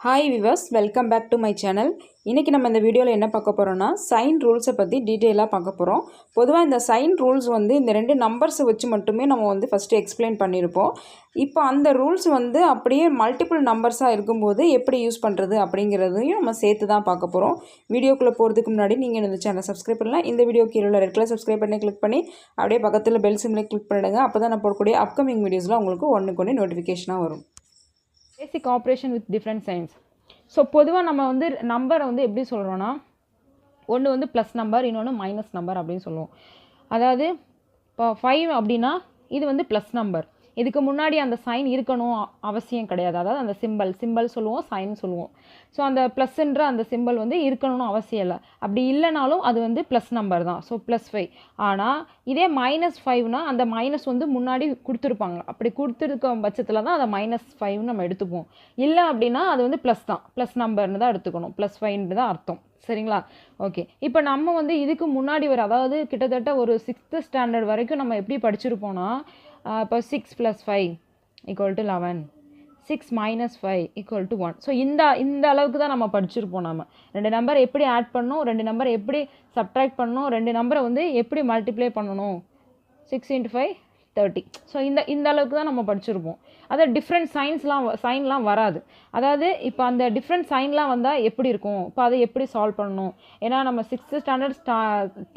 Hi viewers welcome back to my channel இன்றைக்கி நம்ம இந்த வீடியோவில் என்ன பார்க்க போகிறோம்னா சைன் ரூல்ஸை பற்றி டீட்டெயிலாக பார்க்க போகிறோம் பொதுவாக இந்த சைன் ரூல்ஸ் வந்து இந்த ரெண்டு நம்பர்ஸை வச்சு மட்டுமே நம்ம வந்து ஃபஸ்ட்டு எக்ஸ்பிளைன் பண்ணியிருப்போம் இப்போ அந்த ரூல்ஸ் வந்து அப்படியே மல்டிபிள் நம்பர்ஸாக இருக்கும்போது எப்படி யூஸ் பண்ணுறது அப்படிங்கிறதையும் நம்ம சேர்த்து தான் பார்க்க போகிறோம் வீடியோக்குள்ளே போகிறதுக்கு முன்னாடி நீங்கள் இந்த சேனல் சப்ஸ்கிரைப் பண்ணலாம் இந்த வீடியோ கீழே ரெட் கலர் சப்ஸ்கிரைப் பண்ணி கிளிக் பண்ணி அப்படியே பக்கத்தில் பெல் சிம்லே கிளிக் பண்ணிடுங்க அப்போ தான் நான் போடக்கூடிய அப்கமிங் வீடியோஸில் உங்களுக்கு ஒன்றுக்கு ஒன்று நோட்டிஃபிகேஷனாக வரும். Basic operation with different signs so பொதுவாக நம்ம வந்து நம்பரை வந்து எப்படி சொல்கிறோன்னா ஒன்று வந்து ப்ளஸ் நம்பர் இன்னொன்று மைனஸ் நம்பர் அப்படின்னு சொல்லுவோம். அதாவது இப்போ ஃபைவ் அப்படின்னா இது வந்து ப்ளஸ் நம்பர் இதுக்கு முன்னாடி அந்த சைன் இருக்கணும் அவசியம் கிடையாது. அதாவது அந்த சிம்பல் சிம்பல் சொல்லுவோம் சைன் சொல்லுவோம். ஸோ அந்த ப்ளஸ்ன்ற அந்த சிம்பல் வந்து இருக்கணும்னு அவசியம் இல்லை. அப்படி இல்லைனாலும் அது வந்து ப்ளஸ் நம்பர் தான். ஸோ ப்ளஸ் ஃபைவ் ஆனால் இதே மைனஸ் ஃபைவ்னா அந்த மைனஸ் வந்து முன்னாடி கொடுத்துருப்பாங்க. அப்படி கொடுத்துருக்க பட்சத்தில் தான் அதை மைனஸ் ஃபைவ்னு நம்ம எடுத்துப்போம் இல்லை அப்படின்னா அது வந்து ப்ளஸ் தான். ப்ளஸ் நம்பர்னு தான் எடுத்துக்கணும். ப்ளஸ் ஃபைவ்னு தான் அர்த்தம். சரிங்களா? ஓகே இப்போ நம்ம வந்து இதுக்கு முன்னாடி வர அதாவது கிட்டத்தட்ட ஒரு சிக்ஸ்த்து ஸ்டாண்டர்ட் வரைக்கும் நம்ம எப்படி படிச்சிருப்போம்னா இப்போ six plus five equal to eleven six minus five equal to one so இந்த இந்த அளவுக்கு தான் நம்ம படிச்சிருப்போம் நம்ம ரெண்டு நம்பர் எப்படி ஆட் பண்ணணும் ரெண்டு நம்பர் எப்படி சப்ட்ராக்ட் பண்ணணும் ரெண்டு நம்பரை வந்து எப்படி மல்டிப்ளை பண்ணணும்? Six into five thirty so இந்த இந்த அளவுக்கு தான் நம்ம படிச்சிருப்போம். அதாவது டிஃப்ரெண்ட் சைன்ஸ்லாம் சைன்லாம் வராது. அதாவது இப்போ அந்த டிஃப்ரெண்ட் சைன்லாம் வந்தால் எப்படி இருக்கும்? இப்போ அதை எப்படி சால்வ் பண்ணணும்? ஏன்னா நம்ம சிக்ஸ்த்து ஸ்டாண்டர்ட்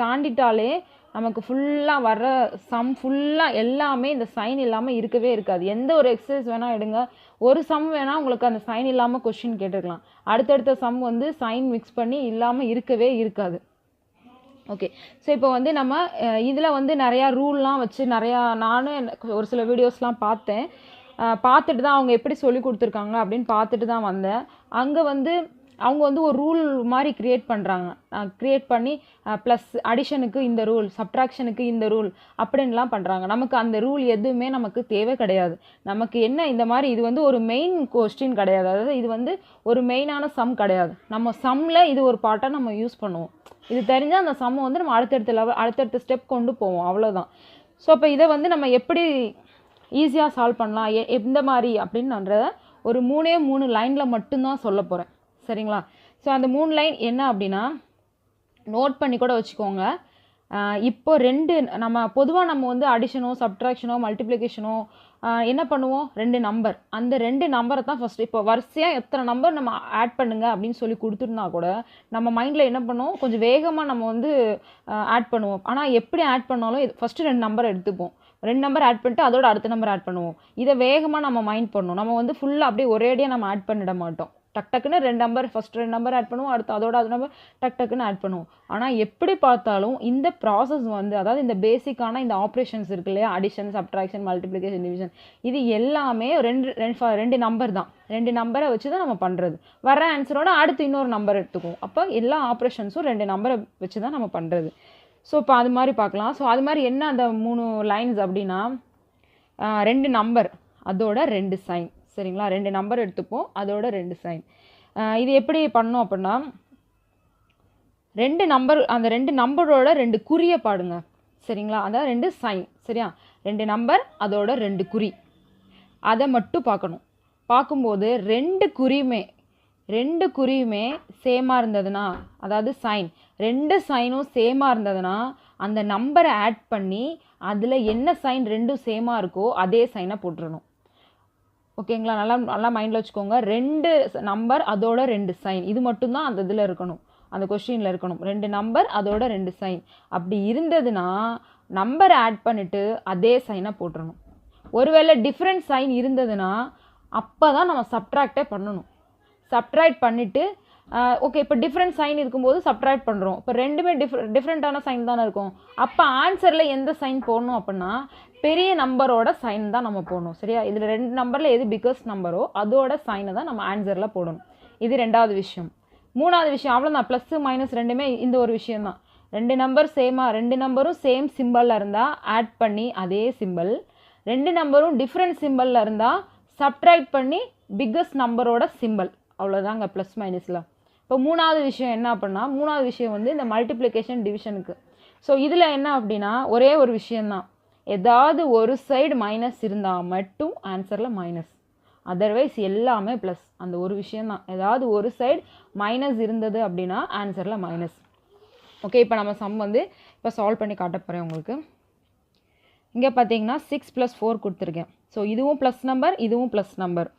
தாண்டிட்டாலே நமக்கு ஃபுல்லாக வர்ற சம் ஃபுல்லாக எல்லாமே இந்த சைன் இல்லாமல் இருக்கவே இருக்காது. எந்த ஒரு எக்ஸசைஸ் வேணால் எடுங்க. ஒரு சம் வேணால் உங்களுக்கு அந்த சைன் இல்லாமல் கொஷின் கேட்டுருக்கலாம். அடுத்தடுத்த சம் வந்து சைன் மிக்ஸ் பண்ணி இல்லாமல் இருக்கவே இருக்காது. ஓகே ஸோ இப்போ வந்து நம்ம இதில் வந்து நிறையா ரூல்லாம் வச்சு நிறையா நானும் ஒரு சில வீடியோஸ்லாம் பார்த்தேன். பார்த்துட்டு தான் அவங்க எப்படி சொல்லி கொடுத்துருக்காங்க அப்படின்னு பார்த்துட்டு தான் வந்தேன். அங்கே வந்து அவங்க வந்து ஒரு ரூல் மாதிரி க்ரியேட் பண்ணுறாங்க க்ரியேட் பண்ணி ப்ளஸ் அடிஷனுக்கு இந்த ரூல் சப்ட்ராக்ஷனுக்கு இந்த ரூல் அப்படின்லாம் பண்ணுறாங்க நமக்கு அந்த ரூல் எதுவுமே நமக்கு தேவை கிடையாது. நமக்கு என்ன இந்த மாதிரி இது வந்து ஒரு மெயின் கொஸ்டின் கிடையாது. அதாவது இது வந்து ஒரு மெயினான சம் கிடையாது. நம்ம சம்மில் இது ஒரு பார்ட்டாக நம்ம யூஸ் பண்ணுவோம். இது தெரிஞ்சால் அந்த சம்மை வந்து நம்ம அடுத்தடுத்த லெவல் அடுத்தடுத்த ஸ்டெப் கொண்டு போவோம். அவ்வளோதான் ஸோ அப்போ இதை வந்து நம்ம எப்படி ஈஸியாக சால்வ் பண்ணலாம்? எ எந்த மாதிரி? அப்படின்றத ஒரு மூணே மூணு லைனில் மட்டும்தான் சொல்ல போகிறேன் சரிங்களா? ஸோ அந்த மூணு லைன் என்ன அப்படின்னா நோட் பண்ணி கூட வச்சுக்கோங்க. இப்போ ரெண்டு நம்ம பொதுவாக நம்ம வந்து அடிஷனோ சப்ட்ராக்ஷனோ மல்டிப்ளிகேஷனோ என்ன பண்ணுவோம்? ரெண்டு நம்பர் அந்த ரெண்டு நம்பரை தான் ஃபஸ்ட்டு இப்போ வரிசையாக எத்தனை நம்பர் நம்ம ஆட் பண்ணுங்க அப்படின்னு சொல்லி கொடுத்துருந்தா கூட நம்ம மைண்டில் என்ன பண்ணுவோம்? கொஞ்சம் வேகமாக நம்ம வந்து ஆட் பண்ணுவோம். ஆனால் எப்படி ஆட் பண்ணாலும் ஃபஸ்ட்டு ரெண்டு நம்பர் எடுத்துப்போம். ரெண்டு நம்பர் ஆட் பண்ணிட்டு அதோட அடுத்த நம்பர் ஆட் பண்ணுவோம். இதை வேகமாக நம்ம மைண்ட் பண்ணணும். நம்ம வந்து ஃபுல்லாக அப்படியே ஒரேடியாக நம்ம ஆட் பண்ணிட மாட்டோம். டக் டக்குன்னு ரெண்டு நம்பர் ஃபஸ்ட் ரெண்டு நம்பர் ஆட் பண்ணுவோம் அடுத்து அதோட அது நம்பர் டக் டக்குன்னு ஆட் பண்ணுவோம். ஆனால் எப்படி பார்த்தாலும் இந்த ப்ராசஸ் வந்து அதாவது இந்த பேசிக்கான இந்த ஆப்ரேஷன்ஸ் இருக்கு இல்லையா? அடிஷன் சப்ட்ராக்ஷன் மல்டிப்ளிகேஷன் டிவிஷன் இது எல்லாமே ரெண்டு ரெண்டு ரெண்டு நம்பர் தான். ரெண்டு நம்பரை வச்சு தான் நம்ம பண்ணுறது வர ஆன்சரோட அடுத்து இன்னொரு நம்பர் எடுத்துக்குவோம். அப்போ எல்லா ஆப்ரேஷன்ஸும் ரெண்டு நம்பரை வச்சு தான் நம்ம பண்ணுறது ஸோ இப்போ அது மாதிரி பார்க்கலாம். ஸோ அது மாதிரி என்ன அந்த மூணு லைன்ஸ் அப்படின்னா ரெண்டு நம்பர் அதோட ரெண்டு சைன் சரிங்களா? ரெண்டு நம்பர் எடுத்துப்போம். அதோட ரெண்டு சைன் இது எப்படி பண்ணோம் அப்படின்னா ரெண்டு நம்பர் அந்த ரெண்டு நம்பரோட ரெண்டு குறியை பாடுங்க. சரிங்களா? அதான் ரெண்டு சைன் சரியா? ரெண்டு நம்பர் அதோட ரெண்டு குறி. அதை மட்டும் பார்க்கணும். பார்க்கும்போது ரெண்டு குறியுமே ரெண்டு குறியுமே சேமாக இருந்ததுன்னா அதாவது சைன் ரெண்டு சைனும் சேமாக இருந்ததுன்னா அந்த நம்பரை ஆட் பண்ணி அதில் என்ன சைன் ரெண்டும் சேமாக இருக்கோ அதே சைனை போட்டுடணும் ஓகேங்களா? நல்லா நல்லா மைண்டில் வச்சுக்கோங்க. ரெண்டு நம்பர் அதோட ரெண்டு சைன் இது மட்டும்தான் அந்த இதில் இருக்கணும். அந்த கொஷினில் இருக்கணும். ரெண்டு நம்பர் அதோட ரெண்டு சைன் அப்படி இருந்ததுன்னா நம்பரை ஆட் பண்ணிவிட்டு அதே சைனை போட்டுறணும். ஒருவேளை டிஃப்ரெண்ட் சைன் இருந்ததுன்னா அப்போ தான் நம்ம சப்ட்ராக்டே பண்ணணும். சப்ட்ராக்ட் பண்ணிவிட்டு ஓகே இப்போ டிஃப்ரெண்ட் சைன் இருக்கும்போது சப்ட்ராக்ட் பண்ணுறோம் இப்போ ரெண்டுமே டிஃப்ரெண்ட் டிஃப்ரெண்ட்டான சைன் தானே இருக்கும். அப்போ ஆன்சரில் எந்த சைன் போடணும் அப்படின்னா பெரிய நம்பரோட சைன் தான் நம்ம போடணும் சரியா? இதில் ரெண்டு நம்பரில் எது பிக்கஸ்ட் நம்பரோ அதோட சைனை தான் நம்ம ஆன்சரில் போடணும். இது ரெண்டாவது விஷயம். மூணாவது விஷயம் அவ்வளோதான் ப்ளஸ்ஸு மைனஸ் ரெண்டுமே இந்த ஒரு விஷயந்தான் ரெண்டு நம்பர் சேமாக ரெண்டு நம்பரும் சேம் சிம்பிளில் இருந்தால் ஆட் பண்ணி அதே சிம்பிள் ரெண்டு நம்பரும் டிஃப்ரெண்ட் சிம்பிளில் இருந்தால் சப்ட்ராக்ட் பண்ணி பிக்கஸ்ட் நம்பரோட சிம்பிள் அவ்வளோதாங்க ப்ளஸ் மைனஸில் இப்போ மூணாவது விஷயம் என்ன அப்படின்னா மூணாவது விஷயம் வந்து இந்த மல்டிப்ளிகேஷன் டிவிஷனுக்கு ஸோ இதில் என்ன அப்படின்னா ஒரே ஒரு விஷயந்தான் ஏதாவது ஒரு சைடு மைனஸ் இருந்தால் மட்டும் ஆன்சரில் மைனஸ் அதர்வைஸ் எல்லாமே ப்ளஸ் அந்த ஒரு விஷயந்தான் ஏதாவது ஒரு சைடு மைனஸ் இருந்தது அப்படின்னா ஆன்சரில் மைனஸ் ஓகே இப்போ நம்ம சம் வந்து இப்போ சால்வ் பண்ணி காட்ட போகிறேன் உங்களுக்கு. இங்கே பார்த்தீங்கன்னா சிக்ஸ் ப்ளஸ் ஃபோர் கொடுத்துருக்கேன். ஸோ இதுவும் ப்ளஸ் நம்பர் இதுவும் ப்ளஸ் நம்பர்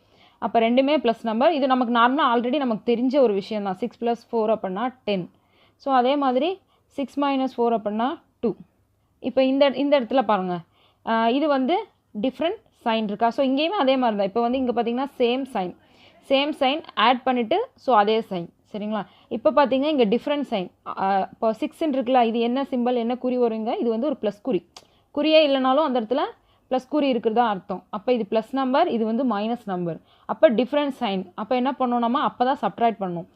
அப்போ ரெண்டுமே ப்ளஸ் நம்பர் இது நமக்கு நார்மலாக ஆல்ரெடி நமக்கு தெரிஞ்ச ஒரு விஷயம் தான். சிக்ஸ் ப்ளஸ் ஃபோர் அப்படின்னா டென் ஸோ அதே மாதிரி சிக்ஸ் மைனஸ் ஃபோர் அப்படின்னா டூ இப்போ இந்த இந்த இடத்துல பாருங்கள் இது வந்து டிஃப்ரெண்ட் சைன் இருக்கா? ஸோ இங்கேயுமே அதே மாதிரி தான் இப்போ வந்து இங்கே பார்த்தீங்கன்னா same sign same sign add பண்ணிவிட்டு ஸோ அதே சைன் சரிங்களா? இப்போ பார்த்தீங்கன்னா இங்கே டிஃப்ரெண்ட் சைன் இப்போ சிக்ஸ்ன்னு இருக்குல்ல இது என்ன சிம்பிள் என்ன குறி வருங்க? இது வந்து ஒரு ப்ளஸ் குறி. குறியே இல்லைனாலும் அந்த இடத்துல ப்ளஸ் குறி இருக்கிறதா அர்த்தம். அப்போ இது ப்ளஸ் நம்பர் இது வந்து மைனஸ் நம்பர் அப்போ டிஃப்ரெண்ட் சைன் அப்போ என்ன பண்ணணும்னா அப்போ தான் சப்ட்ராக்ட் பண்ணணும்.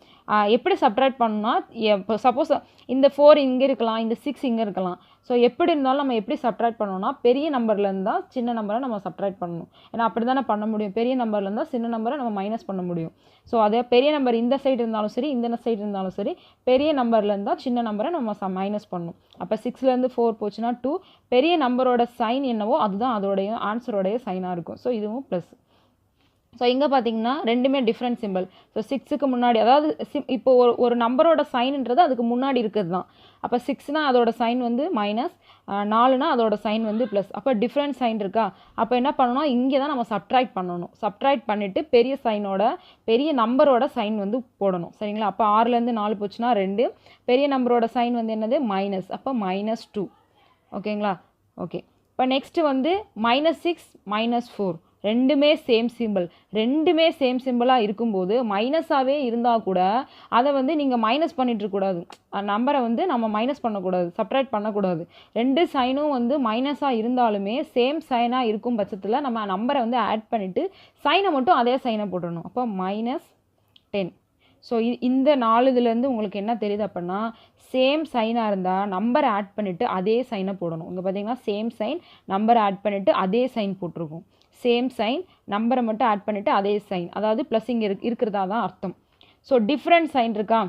எப்படி சப்ட்ராக்ட் பண்ணணும்னா இப்போ சப்போஸ் இந்த ஃபோர் இங்கே இருக்கலாம் இந்த சிக்ஸ் இங்கே இருக்கலாம். ஸோ எப்படி இருந்தாலும் நம்ம எப்படி சப்ட்ராக்ட் பண்ணணும்னா பெரிய நம்பர்லேருந்து தான் சின்ன நம்பரை நம்ம சப்ட்ராக்ட் பண்ணணும். ஏன்னா அப்படி தானே பண்ண முடியும்? பெரிய நம்பர்லேருந்து தான் சின்ன நம்பரை நம்ம மைனஸ் பண்ண முடியும். ஸோ அதே பெரிய நம்பர் இந்த சைடு இருந்தாலும் சரி இந்த சைடு இருந்தாலும் சரி பெரிய நம்பர்லேருந்து தான் சின்ன நம்பரை நம்ம மைனஸ் பண்ணணும். அப்போ சிக்ஸ்லேருந்து ஃபோர் போச்சுன்னா டூ பெரிய நம்பரோட சைன் என்னவோ அதுதான் அதோடைய ஆன்சரோடைய சைனாக இருக்கும். ஸோ இதுவும் ப்ளஸ் ஸோ இங்கே பார்த்தீங்கன்னா ரெண்டுமே டிஃப்ரெண்ட் சிம்பிள் ஸோ சிக்ஸுக்கு முன்னாடி அதாவது சிம் இப்போ ஒரு ஒரு நம்பரோட சைன்ன்றது அதுக்கு முன்னாடி இருக்கிறது தான் அப்போ சிக்ஸ்னால் அதோட சைன் வந்து மைனஸ் நாலுனா அதோட சைன் வந்து ப்ளஸ் அப்போ டிஃப்ரெண்ட் சைன் இருக்கா? அப்போ என்ன பண்ணணும்? இங்கே தான் நம்ம சப்ட்ராக்ட் பண்ணணும். சப்ட்ராக்ட் பண்ணிவிட்டு பெரிய சைனோட பெரிய நம்பரோட சைன் வந்து போடணும். சரிங்களா? அப்போ ஆறுலேருந்து நாலு போச்சுன்னா ரெண்டு. பெரிய நம்பரோட சைன் வந்து என்னது? மைனஸ் அப்போ மைனஸ் டூ ஓகேங்களா ஓகே இப்போ நெக்ஸ்ட்டு வந்து மைனஸ் சிக்ஸ் மைனஸ் ஃபோர் ரெண்டுமே சேம் சிம்பிள் ரெண்டுமே சேம் சிம்பிளாக இருக்கும்போது மைனஸாகவே இருந்தால் கூட அதை வந்து நீங்கள் மைனஸ் பண்ணிட்டுருக்கூடாது நம்பரை வந்து நம்ம மைனஸ் பண்ணக்கூடாது சப்ட்ராக்ட் பண்ணக்கூடாது. ரெண்டு சைனும் வந்து மைனஸாக இருந்தாலுமே சேம் சைனாக இருக்கும் பட்சத்தில் நம்ம நம்பரை வந்து ஆட் பண்ணிவிட்டு சைனை மட்டும் அதே சைனை போட்டுடணும் அப்போ மைனஸ் டென் ஸோ இந்த நாலு இதுலேருந்து உங்களுக்கு என்ன தெரியுது அப்படின்னா சேம் சைனாக இருந்தால் நம்பரை ஆட் பண்ணிவிட்டு அதே சைனை போடணும். இங்கே பார்த்தீங்கன்னா சேம் சைன் நம்பரை ஆட் பண்ணிவிட்டு அதே சைன் போட்டிருக்கும். சேம் சைன் நம்பரை மட்டும் ஆட் பண்ணிவிட்டு அதே சைன் அதாவது ப்ளஸ் இங்கே இருக் இருக்கிறதா தான் அர்த்தம். ஸோ டிஃப்ரெண்ட் சைன் இருக்கா?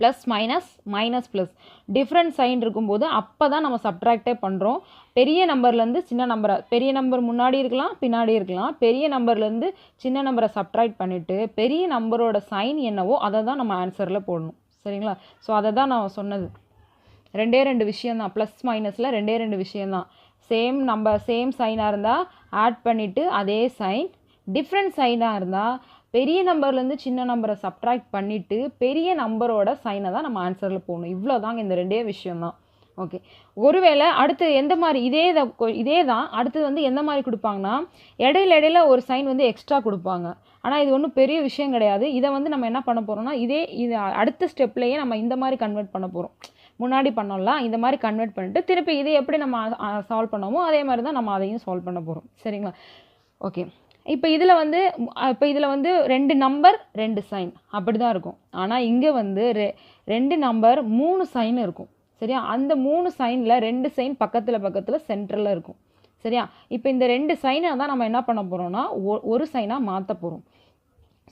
Plus minus minus plus different sign இருக்கும்போது அப்போ தான் நம்ம சப்ட்ராக்டே பண்ணுறோம் பெரிய நம்பர்லேருந்து சின்ன நம்பரை பெரிய நம்பர் முன்னாடி இருக்கலாம் பின்னாடி இருக்கலாம். பெரிய நம்பர்லேருந்து சின்ன நம்பரை சப்ட்ராக்ட் பண்ணிவிட்டு பெரிய நம்பரோட சைன் என்னவோ அதை தான் நம்ம ஆன்சரில் போடணும். சரிங்களா? ஸோ அதை தான் நான் சொன்னது. ரெண்டே ரெண்டு விஷயந்தான் ப்ளஸ் மைனஸில் ரெண்டே ரெண்டு விஷயந்தான் சேம் நம்ம சேம் சைனாக இருந்தால் ஆட் பண்ணிவிட்டு அதே சைன் டிஃப்ரெண்ட் சைனாக இருந்தால் பெரிய நம்பர்லேருந்து சின்ன நம்பரை சப்ட்ராக்ட் பண்ணிவிட்டு பெரிய நம்பரோட சைனை தான் நம்ம ஆன்சரில் போகணும் இவ்வளோ தாங்க இந்த ரெண்டே விஷயந்தான் ஓகே ஒருவேளை அடுத்து எந்த மாதிரி இதே கொ- இதே தான் அடுத்தது வந்து எந்த மாதிரி கொடுப்பாங்கன்னா இடையில இடையில ஒரு சைன் வந்து எக்ஸ்ட்ரா கொடுப்பாங்க. ஆனால் இது ஒன்றும் பெரிய விஷயம் கிடையாது. இதை வந்து நம்ம என்ன பண்ண போகிறோம்னா இதே இது அடுத்த ஸ்டெப்லேயே நம்ம இந்த மாதிரி கன்வெர்ட் பண்ண போகிறோம் முன்னாடி பண்ணோம்ல இந்த மாதிரி கன்வெர்ட் பண்ணிட்டு திருப்பி இதை எப்படி நம்ம சால்வ் பண்ணோமோ அதே மாதிரி தான் நம்ம அதையும் சால்வ் பண்ண போகிறோம் சரிங்களா? ஓகே இப்போ இதில் வந்து இப்போ இதில் வந்து ரெண்டு நம்பர் ரெண்டு சைன் அப்படி தான் இருக்கும். ஆனால் இங்கே வந்து ரெ ரெண்டு நம்பர் மூணு சைன் இருக்கும். சரியா? அந்த மூணு சைனில் ரெண்டு சைன் பக்கத்தில் பக்கத்தில் சென்டரில் இருக்கும். சரியா? இப்போ இந்த ரெண்டு சைனை தான் நம்ம என்ன பண்ண போகிறோம்னா ஒரு சைனாக மாற்ற போகிறோம்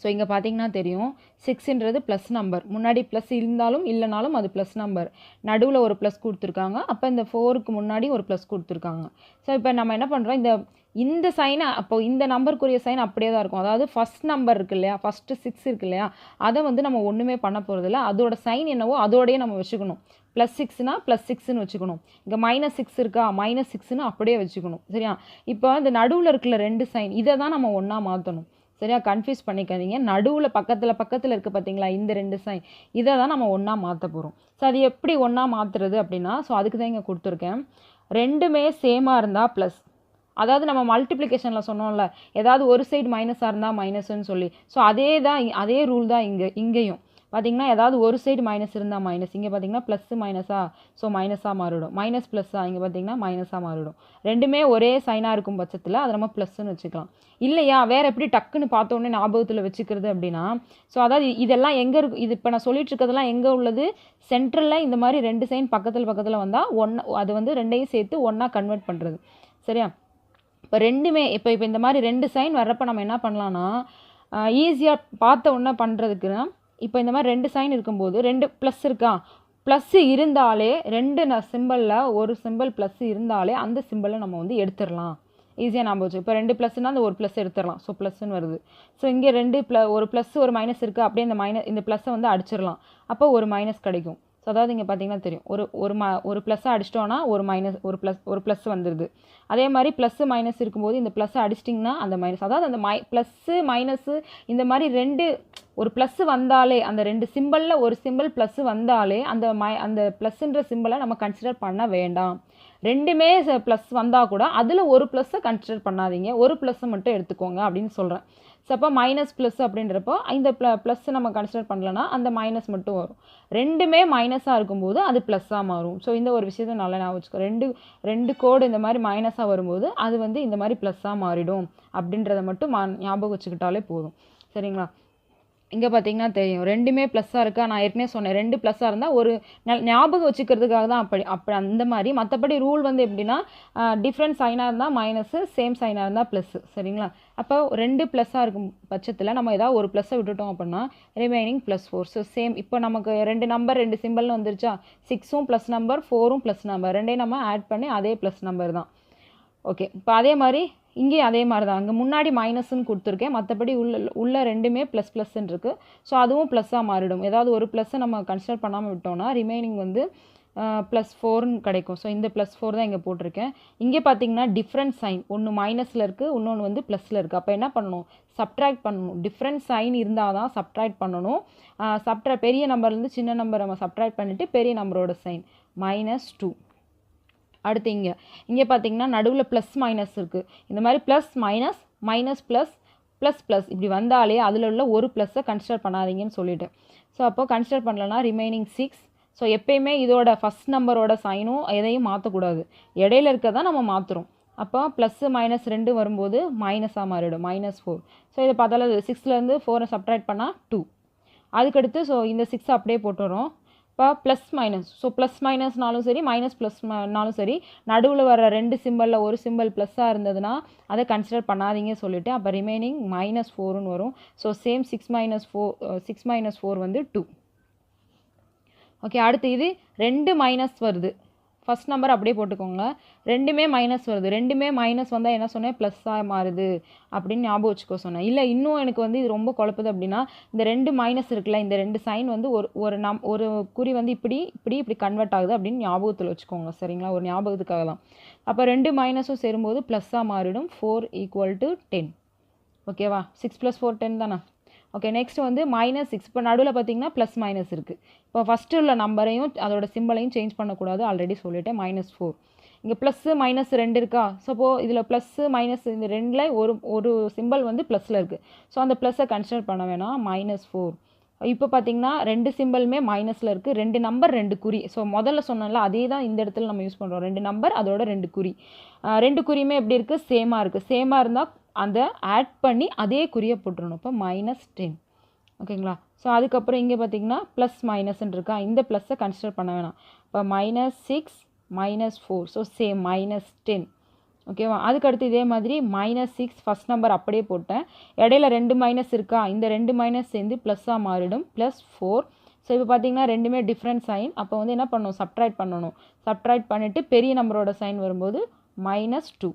ஸோ இங்கே பார்த்தீங்கன்னா தெரியும். சிக்ஸ்ன்றது ப்ளஸ் நம்பர் முன்னாடி ப்ளஸ் இருந்தாலும் இல்லைனாலும் அது ப்ளஸ் நம்பர் நடுவில் ஒரு ப்ளஸ் கொடுத்துருக்காங்க. அப்போ இந்த ஃபோருக்கு முன்னாடி ஒரு ப்ளஸ் கொடுத்துருக்காங்க. ஸோ இப்போ நம்ம என்ன பண்ணுறோம் இந்த இந்த சைனை அப்போ இந்த நம்பருக்குரிய சைன் அப்படியே தான் இருக்கும். அதாவது ஃபஸ்ட் நம்பர் இருக்கு இல்லையா? ஃபஸ்ட்டு சிக்ஸ் இருக்கு இல்லையா? அதை வந்து நம்ம ஒன்றுமே பண்ண போகிறதில்ல அதோட சைன் என்னவோ அதோடையே நம்ம வச்சுக்கணும். ப்ளஸ் சிக்ஸ்னா ப்ளஸ் சிக்ஸ்னு வச்சுக்கணும். இங்கே மைனஸ் சிக்ஸ் இருக்கா? மைனஸ் சிக்ஸ்னு அப்படியே வச்சுக்கணும். சரியா? இப்போ இந்த நடுவில் இருக்கிற ரெண்டு சைன் இதை தான் நம்ம ஒன்றா மாற்றணும் சரியா கன்ஃபியூஸ் பண்ணிக்காதீங்க. நடுவில் பக்கத்தில் பக்கத்தில் இருக்குது பார்த்தீங்களா இந்த ரெண்டு சைன் இதை தான் நம்ம ஒன்றா மாற்ற போகிறோம் ஸோ அது எப்படி ஒன்றா மாற்றுறது அப்படின்னா ஸோ அதுக்கு தான் இங்கே கொடுத்துருக்கேன். ரெண்டுமே சேமாக இருந்தால் ப்ளஸ் அதாவது நம்ம மல்டிப்ளிகேஷனில் சொன்னோம்ல ஏதாவது ஒரு சைடு மைனஸாக இருந்தால் மைனஸ்ன்னு சொல்லி. ஸோ அதே தான் அதே ரூல் தான் இங்கே இங்கேயும். பார்த்திங்கன்னா ஏதாவது ஒரு சைடு மைனஸ் இருந்தால் மைனஸ் இங்கே பார்த்தீங்கன்னா ப்ளஸ் மைனஸா ஸோ மைனஸாக மாறிடும். மைனஸ் ப்ளஸ்ஸாக இங்கே பார்த்தீங்கன்னா மைனஸாக மாறிடும். ரெண்டுமே ஒரே சைனாக இருக்கும் பட்சத்தில் அதை நம்ம ப்ளஸ்ன்னு வச்சுக்கலாம். இல்லையா? வேறு எப்படி டக்குன்னு பார்த்தோன்னே ஞாபகத்தில் வச்சுக்கிறது அப்படின்னா ஸோ அதாவது இதெல்லாம் எங்கே இருக்கு? இது இப்போ நான் சொல்லிட்டு இருக்கிறதெல்லாம் எங்கே உள்ளது? சென்ட்ரலில் இந்த மாதிரி ரெண்டு சைன் பக்கத்தில் பக்கத்தில் வந்தால் ஒன்று அது வந்து ரெண்டையும் சேர்த்து ஒன்றா கன்வெர்ட் பண்ணுறது சரியா? இப்போ ரெண்டுமே இப்போ இப்போ இந்த மாதிரி ரெண்டு சைன் வர்றப்ப நம்ம என்ன பண்ணலான்னா ஈஸியாக பார்த்த உடனே பண்ணுறதுக்குன்னா இப்போ இந்த மாதிரி ரெண்டு சைன் இருக்கும்போது ரெண்டு ப்ளஸ் இருக்கா? ப்ளஸ் இருந்தாலே ரெண்டு சிம்பிளில் ஒரு சிம்பிள் ப்ளஸ் இருந்தாலே அந்த சிம்பிளை நம்ம வந்து எடுத்துடலாம். ஈஸியாக ஞாபகம் வச்சு இப்போ ரெண்டு ப்ளஸ்னால் அந்த ஒரு ப்ளஸ் எடுத்துடலாம். ஸோ ப்ளஸ்ன்னு வருது. ஸோ இங்கே ரெண்டு ப்ள ஒரு ப்ளஸ் ஒரு மைனஸ் இருக்குது அப்படியே இந்த மைனஸ் இந்த ப்ளஸ்ஸை வந்து அடிச்சிடலாம். அப்போ ஒரு மைனஸ் கிடைக்கும். ஸோ அதாவது இங்கே பார்த்தீங்கன்னா தெரியும். ஒரு ஒரு ம ஒரு ப்ளஸ்ஸை அடிச்சிட்டோன்னா ஒரு மைனஸ் ஒரு ப்ளஸ் ஒரு ப்ளஸ் வந்துடுது அதே மாதிரி ப்ளஸ்ஸு மைனஸ் இருக்கும்போது இந்த ப்ளஸ்ஸை அடிச்சிட்டிங்கன்னா அந்த மைனஸ் அதாவது அந்த மை ப்ளஸ்ஸு மைனஸு இந்த மாதிரி ரெண்டு ஒரு ப்ளஸ்ஸு வந்தாலே அந்த ரெண்டு சிம்பிளில் ஒரு சிம்பிள் ப்ளஸ்ஸு வந்தாலே அந்த மை அந்த ப்ளஸ்ஸுன்ற சிம்பிளை நம்ம கன்சிடர் பண்ண வேண்டாம். ரெண்டுமே ப்ளஸ் வந்தால் கூட அதில் ஒரு ப்ளஸ்ஸை கன்சிடர் பண்ணாதீங்க. ஒரு ப்ளஸ்ஸை மட்டும் எடுத்துக்கோங்க அப்படின்னு சொல்கிறேன் ஸோ அப்போ மைனஸ் ப்ளஸ் அப்படின்றப்போ இந்த ப்ள ப்ளஸ் நம்ம கன்சிடர் பண்ணலன்னா அந்த மைனஸ் மட்டும் வரும். ரெண்டுமே மைனஸாக இருக்கும்போது அது ப்ளஸ்ஸாக மாறும். ஸோ இந்த ஒரு விஷயத்தை நல்லா ஞாபகம் வச்சுக்கோ. ரெண்டு ரெண்டு கோடு இந்த மாதிரி மைனஸாக வரும்போது அது வந்து இந்த மாதிரி ப்ளஸ்ஸாக மாறிடும். அப்படின்றத மட்டும் மா ஞாபகம் வச்சுக்கிட்டாலே போதும். சரிங்களா? இங்கே பார்த்தீங்கன்னா தெரியும். ரெண்டுமே ப்ளஸ்ஸாக இருக்கா? நான் ஏற்கனவே சொன்னேன். ரெண்டு ப்ளஸ்ஸாக இருந்தால் ஒரு ஞாபகம் வச்சுக்கிறதுக்காக தான் அப்படி அப்படி அந்த மாதிரி. மற்றபடி ரூல் வந்து எப்படின்னா டிஃப்ரெண்ட் சைனாக இருந்தால் மைனஸு சேம் சைனாக இருந்தால் ப்ளஸ்ஸு சரிங்களா? அப்போ ரெண்டு ப்ளஸ்ஸாக இருக்கும் பட்சத்தில் நம்ம ஏதாவது ஒரு ப்ளஸ்ஸை விட்டுட்டோம் அப்படின்னா remaining plus four so same இப்போ நமக்கு ரெண்டு நம்பர் ரெண்டு சிம்பிள்னு வந்துருச்சா? சிக்ஸும் ப்ளஸ் நம்பர் ஃபோரும் ப்ளஸ் நம்பர் ரெண்டையும் நம்ம ஆட் பண்ணி அதே ப்ளஸ் நம்பர் தான். ஓகே இப்போ அதே மாதிரி இங்கேயும் அதே மாதிரி தான். அங்கே முன்னாடி மைனஸ்ன்னு கொடுத்துருக்கேன். மற்றபடி உள்ள உள்ள ரெண்டுமே ப்ளஸ் ப்ளஸ்ன்னு இருக்குது ஸோ அதுவும் ப்ளஸ்ஸாக மாறிடும். ஏதாவது ஒரு ப்ளஸ்ஸை நம்ம கன்சிடர் பண்ணாமல் விட்டோம்னா ரிமைனிங் வந்து ப்ளஸ் ஃபோர்னு கிடைக்கும். ஸோ இந்த ப்ளஸ் ஃபோர் தான் இங்கே போட்டிருக்கேன். இங்கே பார்த்தீங்கன்னா டிஃப்ரெண்ட் சைன் ஒன்று மைனஸில் இருக்குது இன்னொன்று வந்து ப்ளஸில் இருக்குது அப்போ என்ன பண்ணணும்? சப்ட்ராக்ட் பண்ணணும். டிஃப்ரெண்ட் சைன் இருந்தால் தான் சப்ட்ராக்ட் பண்ணணும். சப்ட்ரா பெரிய நம்பர்லேருந்து சின்ன நம்பர் நம்ம சப்ட்ராக்ட் பண்ணிவிட்டு பெரிய நம்பரோட சைன் மைனஸ் டூ அடுத்து இங்கே. இங்கே பார்த்தீங்கன்னா நடுவில் ப்ளஸ் மைனஸ் இருக்குது இந்த மாதிரி plus minus minus plus plus plus இப்படி வந்தாலே அதில் உள்ள ஒரு ப்ளஸ்ஸை கன்சிடர் பண்ணாதீங்கன்னு சொல்லிவிட்டு ஸோ அப்போ கன்சிடர் பண்ணலன்னா ரிமைனிங் சிக்ஸ் ஸோ எப்பயுமே இதோட ஃபஸ்ட் நம்பரோட சைனும் எதையும் மாற்றக்கூடாது இடையில இருக்கதான் நம்ம மாற்றுறோம் அப்போ ப்ளஸ்ஸு மைனஸ் ரெண்டு வரும்போது மைனஸாக மாறிடும். மைனஸ் ஃபோர் ஸோ இதை பார்த்தாலும் சிக்ஸ்லேருந்து ஃபோரை சப்ட்ராக்ட் பண்ணால் டூ அதுக்கடுத்து ஸோ இந்த சிக்ஸ் அப்படியே போட்டுறோம் இப்போ ப்ளஸ் மைனஸ் ஸோ ப்ளஸ் மைனஸ்னாலும் சரி மைனஸ் ப்ளஸ்னாலும் சரி. நடுவில் வர ரெண்டு சிம்பிளில் ஒரு சிம்பிள் ப்ளஸ்ஸாக இருந்ததுன்னா அதை கன்சிடர் பண்ணாதீங்க சொல்லிட்டு அப்போ ரிமைனிங் மைனஸ் ஃபோர்னு வரும். So same six minus four six minus four வந்து டூ ஓகே அடுத்து இது ரெண்டு மைனஸ் வருது. ஃபஸ்ட் நம்பர் அப்படியே போட்டுக்கோங்க. ரெண்டுமே மைனஸ் வருது. ரெண்டுமே மைனஸ் வந்தால் என்ன சொன்னேன்? ப்ளஸ்ஸாக மாறுது. அப்படின்னு ஞாபகம் வச்சுக்கோ சொன்னேன். இல்லை இன்னும் எனக்கு வந்து இது ரொம்ப குழப்புது அப்படின்னா இந்த ரெண்டு மைனஸ் இருக்குல்ல இந்த ரெண்டு சைன் வந்து ஒரு ஒரு நம் ஒரு குறி வந்து இப்படி இப்படி இப்படி கன்வெர்ட் ஆகுது அப்படின்னு ஞாபகத்தில் வச்சுக்கோங்க. சரிங்களா? ஒரு ஞாபகத்துக்காக தான். அப்போ ரெண்டு மைனஸும் சேரும்போது ப்ளஸ்ஸாக மாறிடும். ஃபோர் ஈக்குவல் டு டென் ஓகேவா சிக்ஸ் ப்ளஸ் ஃபோர் டென் தானே? ஓகே நெக்ஸ்ட் வந்து மைனஸ் சிக்ஸ் இப்போ நடுவில் பார்த்தீங்கன்னா ப்ளஸ் மைனஸ் இருக்குது இப்போ ஃபஸ்ட்டு உள்ள நம்பரையும் அதோட சிம்பிளையும் சேஞ்ச் பண்ணக்கூடாது. ஆல்ரெடி சொல்லிட்டேன் மைனஸ் ஃபோர் இங்கே ப்ளஸ்ஸு மைனஸ் ரெண்டு இருக்கா? சப்போ இதில் ப்ளஸ்ஸு மைனஸ் இந்த ரெண்டில் ஒரு ஒரு சிம்பிள் வந்து ப்ளஸில் இருக்குது ஸோ அந்த ப்ளஸ்ஸை கன்சிடர் பண்ண வேணாம். மைனஸ் ஃபோர் இப்போ பார்த்தீங்கன்னா ரெண்டு சிம்பிளுமே மைனஸில் இருக்குது ரெண்டு நம்பர் ரெண்டு குறி. ஸோ முதல்ல சொன்னல அதே தான் இந்த இடத்துல நம்ம யூஸ் பண்ணுறோம் ரெண்டு நம்பர் அதோட ரெண்டு குறி. ரெண்டு குறியுமே எப்படி இருக்குது சேமாக இருக்குது சேமாக இருந்தால் அந்த ஆட் பண்ணி அதே குறியை போட்டுருணும் இப்போ மைனஸ் டென் ஓகேங்களா ஸோ அதுக்கப்புறம் இங்கே பார்த்தீங்கன்னா ப்ளஸ் மைனஸ்ன்னு இருக்கா? இந்த ப்ளஸ்ஸை கன்சிடர் பண்ண வேணாம். இப்போ minus six minus four so same minus ten ஓகேவா அதுக்கடுத்து இதே மாதிரி மைனஸ் சிக்ஸ் ஃபஸ்ட் நம்பர் அப்படியே போட்டேன். இடையில ரெண்டு மைனஸ் இருக்கா? இந்த ரெண்டு மைனஸ் சேர்ந்து ப்ளஸ்ஸாக மாறிடும். ப்ளஸ் ஃபோர் ஸோ இப்போ பார்த்தீங்கன்னா ரெண்டுமே டிஃப்ரெண்ட் சைன் அப்போ வந்து என்ன பண்ணணும்? சப்ட்ராக்ட் பண்ணணும். சப்ட்ராக்ட் பண்ணிவிட்டு பெரிய நம்பரோட சைன் வரும்போது மைனஸ் டூ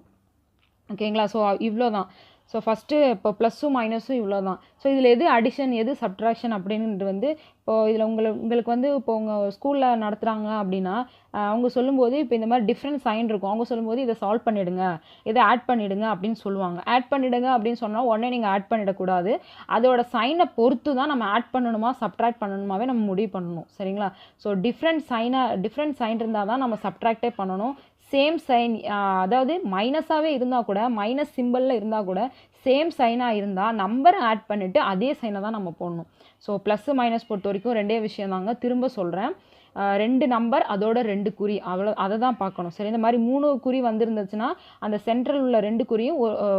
ஓகேங்களா? ஸோ இவ்வளோ தான் ஸோ ஃபஸ்ட்டு இப்போ ப்ளஸ்ஸும் மைனஸும் இவ்வளோ தான் ஸோ இதில் எது அடிஷன் எது சப்ட்ராக்ஷன் அப்படின்றது வந்து இப்போது இதில் உங்களுக்கு உங்களுக்கு வந்து இப்போ உங்கள் ஸ்கூலில் நடத்துகிறாங்க அப்படின்னா அவங்க சொல்லும்போது இப்போ இந்த மாதிரி டிஃப்ரெண்ட் சைன் இருக்கும். அவங்க சொல்லும்போது இதை சால்வ் பண்ணிவிடுங்க இதை ஆட் பண்ணிவிடுங்க அப்படின்னு சொல்லுவாங்க. ஆட் பண்ணிவிடுங்க அப்படின்னு சொன்னால் உடனே நீங்கள் ஆட் பண்ணிடக்கூடாது. அதோட சைனை பொறுத்து தான் நம்ம ஆட் பண்ணணுமா சப்ட்ராக்ட் பண்ணணுமாவே நம்ம முடிவு பண்ணணும். சரிங்களா? ஸோ டிஃப்ரெண்ட் சைனை டிஃப்ரெண்ட் சைன் இருந்தால் தான் நம்ம சப்ட்ராக்டே பண்ணணும். சேம் சைன் அதாவது மைனஸாகவே இருந்தால் கூட மைனஸ் சிம்பிளில் இருந்தால் கூட சேம் சைனாக இருந்தால் நம்பரை ஆட் பண்ணிவிட்டு அதே சைனை தான் நம்ம போடணும். ஸோ ப்ளஸ்ஸு மைனஸ் பொறுத்த வரைக்கும் ரெண்டே விஷயம் தாங்க. திரும்ப சொல்கிறேன் ரெண்டு நம்பர் அதோட ரெண்டு குறி. அவ்வளோ அதை தான் பார்க்கணும். சரி இந்த மாதிரி மூணு குறி வந்திருந்துச்சுன்னா அந்த சென்ட்ரல் உள்ள ரெண்டு குறியும்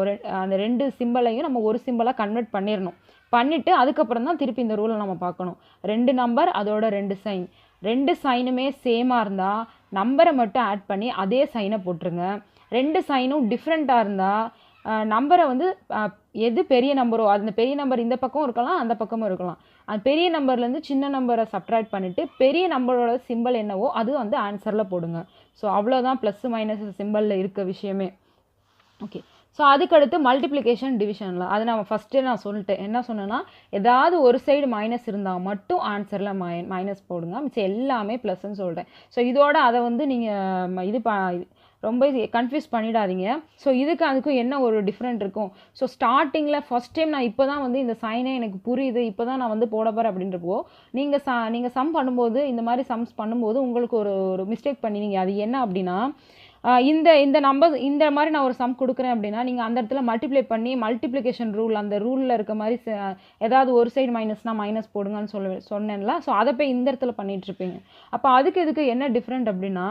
ரெ- அந்த ரெண்டு சிம்பிளையும் நம்ம ஒரு சிம்பிளாக கன்வெர்ட் பண்ணிடணும் பண்ணிவிட்டு அதுக்கப்புறம் தான் திருப்பி இந்த ரூலை நம்ம பார்க்கணும். ரெண்டு நம்பர் அதோட ரெண்டு சைன் ரெண்டு சைனுமே சேமாக இருந்தால் நம்பரை மட்டும் ஆட் பண்ணி அதே சைனை போட்டுருங்க. ரெண்டு சைனும் டிஃப்ரெண்ட்டாக இருந்தால் நம்பரை வந்து எது பெரிய நம்பரோ அந்த பெரிய நம்பர் இந்த பக்கம் இருக்கலாம் அந்த பக்கமும் இருக்கலாம். அந்த பெரிய நம்பர்லேருந்து சின்ன நம்பரை சப்ட்ராக்ட் பண்ணிவிட்டு பெரிய நம்பரோட சிம்பிள் என்னவோ அது வந்து ஆன்சரில் போடுங்க. ஸோ அவ்வளோதான் ப்ளஸ் மைனஸ் சிம்பிளில் இருக்க விஷயமே. ஓகே ஸோ அதுக்கடுத்து மல்டிப்ளிகேஷன் டிவிஷனில் அது நம்ம ஃபஸ்ட்டே நான் சொல்லிட்டேன். என்ன சொன்னேன்னா ஏதாவது ஒரு சைடு மைனஸ் இருந்தால் மட்டும் ஆன்சரில் மை மைனஸ் போடுங்க. மிச்சம் எல்லாமே ப்ளஸ்ன்னு சொல்கிறேன் ஸோ இதோட அதை வந்து நீங்கள் இது ப ரொம்ப கன்ஃபியூஸ் பண்ணிடாதீங்க. ஸோ இதுக்கு அதுக்கும் என்ன ஒரு டிஃப்ரெண்ட் இருக்கும்? ஸோ ஸ்டார்டிங்கில் ஃபஸ்ட் டைம் நான் இப்போ தான் வந்து இந்த சைனே எனக்கு புரியுது. இப்போ தான் நான் வந்து போட போகிறேன் அப்படின்றப்போ நீங்கள் ச நீங்கள் சம் பண்ணும்போது இந்த மாதிரி சம்ஸ் பண்ணும்போது உங்களுக்கு ஒரு ஒரு மிஸ்டேக் பண்ணினீங்க. அது என்ன அப்படின்னா இந்த இந்த நம்பர் இந்த மாதிரி நான் ஒரு சம் கொடுக்குறேன் அப்படின்னா நீங்கள் அந்த இடத்துல மல்டிப்ளை பண்ணி மல்டிப்ளிகேஷன் ரூல் அந்த ரூலில் இருக்க மாதிரி ச- ஏதாவது ஒரு சைடு மைனஸ்னால் மைனஸ் போடுங்கன்னு சொல்ல சொன்னேன்ல. ஸோ அதை போய் இந்த இடத்துல பண்ணிகிட்ருப்பீங்க அப்போ அதுக்கு இதுக்கு என்ன டிஃப்ரெண்ட் அப்படின்னா